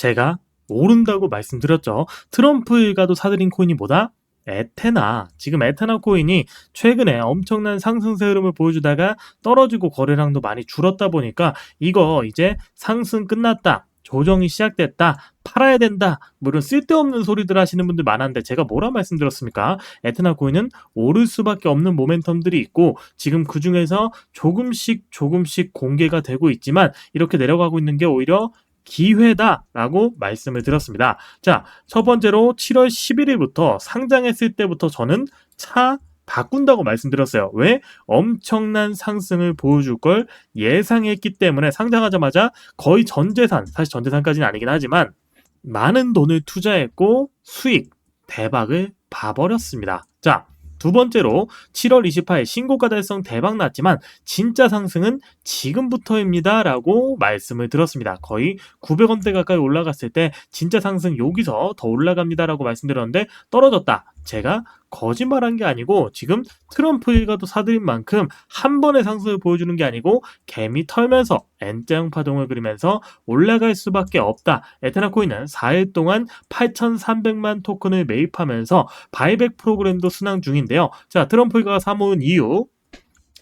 제가 오른다고 말씀드렸죠. 트럼프 일가도 사들인 코인이 뭐다? 에테나. 지금 에테나 코인이 최근에 엄청난 상승세 흐름을 보여주다가 떨어지고 거래량도 많이 줄었다 보니까 이거 이제 상승 끝났다. 조정이 시작됐다. 팔아야 된다. 뭐 이런 쓸데없는 소리들 하시는 분들 많았는데 제가 뭐라 말씀드렸습니까? 에테나 코인은 오를 수밖에 없는 모멘텀들이 있고 지금 그 중에서 조금씩 조금씩 공개가 되고 있지만 이렇게 내려가고 있는 게 오히려 기회다라고 말씀을 드렸습니다. 자, 첫 번째로 7월 11일부터 상장했을 때부터 저는 차 바꾼다고 말씀드렸어요. 왜? 엄청난 상승을 보여줄 걸 예상했기 때문에 상장하자마자 거의 전 재산, 사실 전 재산까지는 아니긴 하지만 많은 돈을 투자했고 수익 대박을 봐버렸습니다. 자, 두 번째로 7월 28일 신고가 달성 대박 났지만 진짜 상승은 지금부터입니다. 라고 말씀을 드렸습니다. 거의 900원대 가까이 올라갔을 때 진짜 상승 여기서 더 올라갑니다. 라고 말씀드렸는데 떨어졌다. 제가 거짓말한 게 아니고 지금 트럼프 일가도 사들인 만큼 한 번의 상승을 보여주는 게 아니고 개미 털면서 N자형 파동을 그리면서 올라갈 수밖에 없다. 에테나 코인은 4일 동안 8,300만 토큰을 매입하면서 바이백 프로그램도 순항 중인데요. 자, 트럼프 일가가 사모은 이유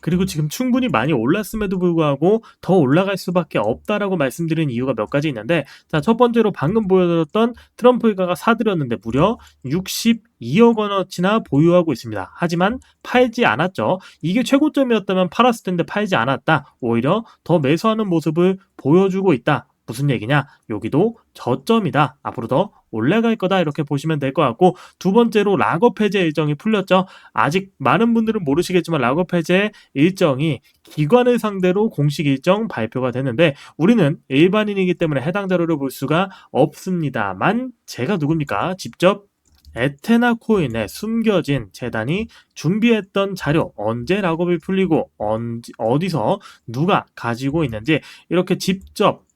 그리고 지금 충분히 많이 올랐음에도 불구하고 더 올라갈 수밖에 없다라고 말씀드린 이유가 몇 가지 있는데 자, 첫 번째로 방금 보여드렸던 트럼프 일가가 사들였는데 무려 62억 원어치나 보유하고 있습니다. 하지만 팔지 않았죠. 이게 최고점이었다면 팔았을 텐데 팔지 않았다. 오히려 더 매수하는 모습을 보여주고 있다. 무슨 얘기냐? 여기도 저점이다. 앞으로 더 올라갈 거다. 이렇게 보시면 될 것 같고 두 번째로 락업 해제 일정이 풀렸죠. 아직 많은 분들은 모르시겠지만 락업 해제 일정이 기관을 상대로 공식 일정 발표가 됐는데 우리는 일반인이기 때문에 해당 자료를 볼 수가 없습니다만 제가 누굽니까? 직접 에테나 코인에 숨겨진 재단이 준비했던 자료 언제 락업이 풀리고 언제, 어디서 누가 가지고 있는지 이렇게 직접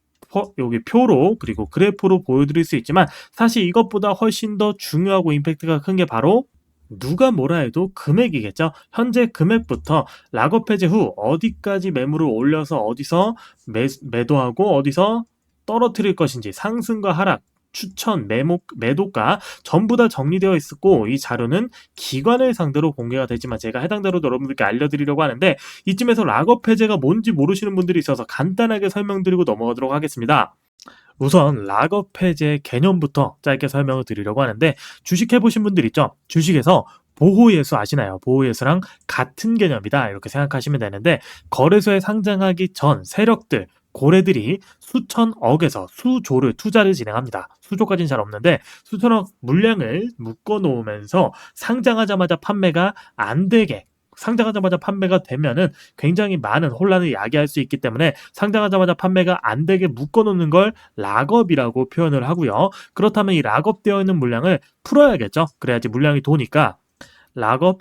여기 표로 그리고 그래프로 보여드릴 수 있지만 사실 이것보다 훨씬 더 중요하고 임팩트가 큰 게 바로 누가 뭐라 해도 금액이겠죠. 현재 금액부터 락업 해제 후 어디까지 매물을 올려서 어디서 매, 매도하고 어디서 떨어뜨릴 것인지 상승과 하락 추천, 매목, 매도가 전부 다 정리되어 있었고 이 자료는 기관을 상대로 공개가 되지만 제가 해당 자료 여러분들께 알려드리려고 하는데 이쯤에서 락업 해제가 뭔지 모르시는 분들이 있어서 간단하게 설명드리고 넘어가도록 하겠습니다. 우선 락업 해제 개념부터 짧게 설명을 드리려고 하는데 주식 해보신 분들 있죠? 주식에서 보호예수 아시나요? 보호예수랑 같은 개념이다 이렇게 생각하시면 되는데 거래소에 상장하기 전 세력들 고래들이 수천억에서 수조를 투자를 진행합니다. 수조까지는 잘 없는데 수천억 물량을 묶어 놓으면서 상장하자마자 판매가 안 되게 상장하자마자 판매가 되면은 굉장히 많은 혼란을 야기할 수 있기 때문에 상장하자마자 판매가 안 되게 묶어 놓는 걸 락업이라고 표현을 하고요. 그렇다면 이 락업되어 있는 물량을 풀어야겠죠. 그래야지 물량이 도니까 락업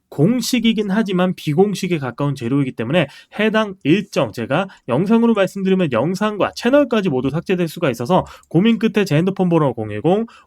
공식이긴 하지만 비공식에 가까운 재료이기 때문에 해당 일정 제가 영상으로 말씀드리면 영상과 채널까지 모두 삭제될 수가 있어서 고민 끝에 제 핸드폰 번호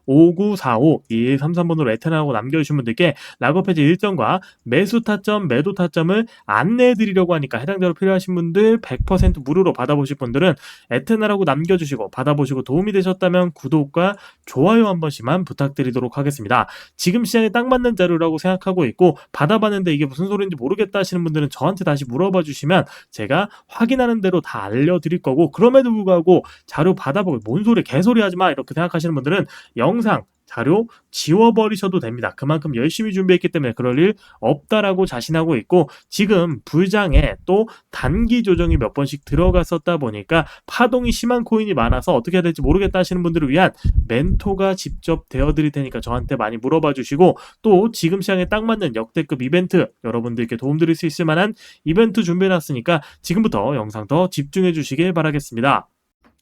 010-5945-2133번으로 에테나라고 남겨주신 분들께 락업해제 일정과 매수 타점, 매도 타점을 안내해 드리려고 하니까 해당 자료 필요하신 분들 100% 무료로 받아보실 분들은 에테나라고 남겨주시고 받아보시고 도움이 되셨다면 구독과 좋아요 한 번씩만 부탁드리도록 하겠습니다. 지금 시장에 딱 맞는 자료라고 생각하고 있고 받아 받아봤는데 이게 무슨 소리인지 모르겠다 하시는 분들은 저한테 다시 물어봐 주시면 제가 확인하는 대로 다 알려드릴 거고 그럼에도 불구하고 자료 받아보고 뭔 소리 개소리 하지 마 이렇게 생각하시는 분들은 영상 자료 지워버리셔도 됩니다. 그만큼 열심히 준비했기 때문에 그럴 일 없다라고 자신하고 있고 지금 불장에 또 단기 조정이 몇 번씩 들어갔었다 보니까 파동이 심한 코인이 많아서 어떻게 해야 될지 모르겠다 하시는 분들을 위한 멘토가 직접 되어 드릴 테니까 저한테 많이 물어봐 주시고 또 지금 시장에 딱 맞는 역대급 이벤트 여러분들께 도움드릴 수 있을 만한 이벤트 준비해놨으니까 지금부터 영상 더 집중해 주시길 바라겠습니다.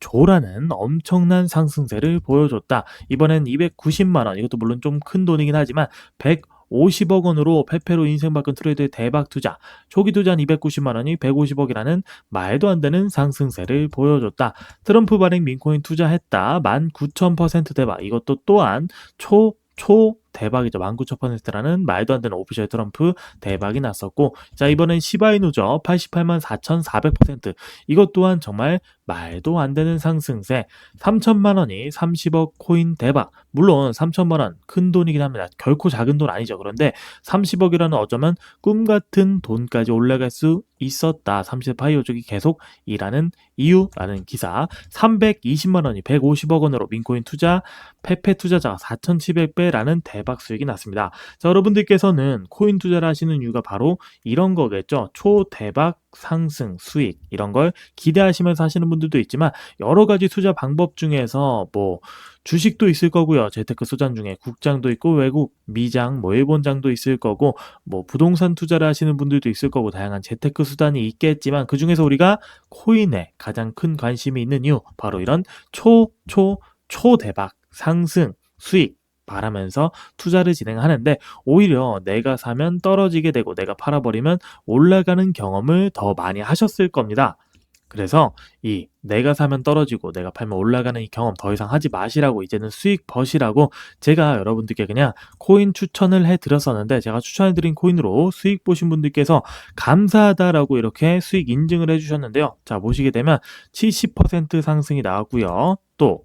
조라는 엄청난 상승세를 보여줬다. 이번엔 290만원, 이것도 물론 좀 큰 돈이긴 하지만 150억 원으로 페페로 인생 바꾼 트레이드의 대박 투자, 초기 투자한 290만 원이 150억이라는 말도 안 되는 상승세를 보여줬다. 트럼프 발행 민코인 투자했다. 19,000% 대박. 이것도 또한 초, 초, 대박이죠. 19,000%라는 말도 안 되는 오피셜 트럼프 대박이 났었고, 자, 이번엔 시바이누죠. 88만 4,400%. 이것 또한 정말 말도 안 되는 상승세. 3천만 원이 30억 코인 대박. 물론 3천만 원 큰 돈이긴 합니다. 결코 작은 돈 아니죠. 그런데 30억이라는 어쩌면 꿈 같은 돈까지 올라갈 수 있었다. 30파이오족이 계속 일하는 이유라는 기사. 320만 원이 150억 원으로 민코인 투자, 페페 투자자가 4,700배라는 대박 수익이 났습니다. 자, 여러분들께서는 코인 투자를 하시는 이유가 바로 이런 거겠죠. 초대박 상승, 수익 이런 걸 기대하시면서 하시는 분들도 있지만 여러 가지 투자 방법 중에서 뭐 주식도 있을 거고요. 재테크 소장 중에 국장도 있고 외국 미장, 뭐 일본장도 있을 거고 뭐 부동산 투자를 하시는 분들도 있을 거고 다양한 재테크 수단이 있겠지만 그 중에서 우리가 코인에 가장 큰 관심이 있는 이유 바로 이런 초, 초, 초대박 상승, 수익 바라면서 투자를 진행하는데 오히려 내가 사면 떨어지게 되고 내가 팔아버리면 올라가는 경험을 더 많이 하셨을 겁니다. 그래서 이 내가 사면 떨어지고 내가 팔면 올라가는 이 경험 더 이상 하지 마시라고 이제는 수익 버시라고 제가 여러분들께 그냥 코인 추천을 해 드렸었는데 제가 추천해 드린 코인으로 수익 보신 분들께서 감사하다라고 이렇게 수익 인증을 해 주셨는데요. 자, 보시게 되면 70% 상승이 나왔고요. 또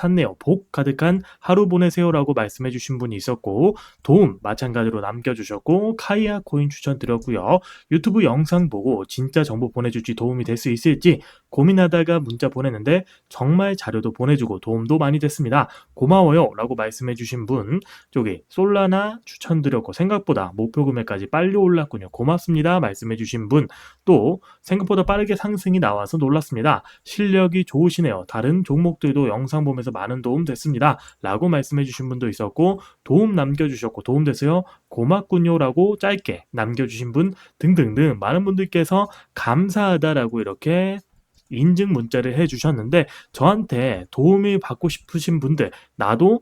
샀네요. 복 가득한 하루 보내세요라고 말씀해 주신 분이 있었고 도움 마찬가지로 남겨 주셨고 카이아 코인 추천 드렸고요. 유튜브 영상 보고 진짜 정보 보내 줄지 도움이 될 수 있을지 고민하다가 문자 보냈는데 정말 자료도 보내주고 도움도 많이 됐습니다. 고마워요 라고 말씀해 주신 분 저기 솔라나 추천드렸고 생각보다 목표 금액까지 빨리 올랐군요. 고맙습니다 말씀해 주신 분 또 생각보다 빠르게 상승이 나와서 놀랐습니다. 실력이 좋으시네요. 다른 종목들도 영상 보면서 많은 도움 됐습니다. 라고 말씀해 주신 분도 있었고 도움 남겨주셨고 도움 됐어요. 고맙군요 라고 짧게 남겨주신 분 등등등 많은 분들께서 감사하다라고 이렇게 인증 문자를 해주셨는데 저한테 도움을 받고 싶으신 분들 나도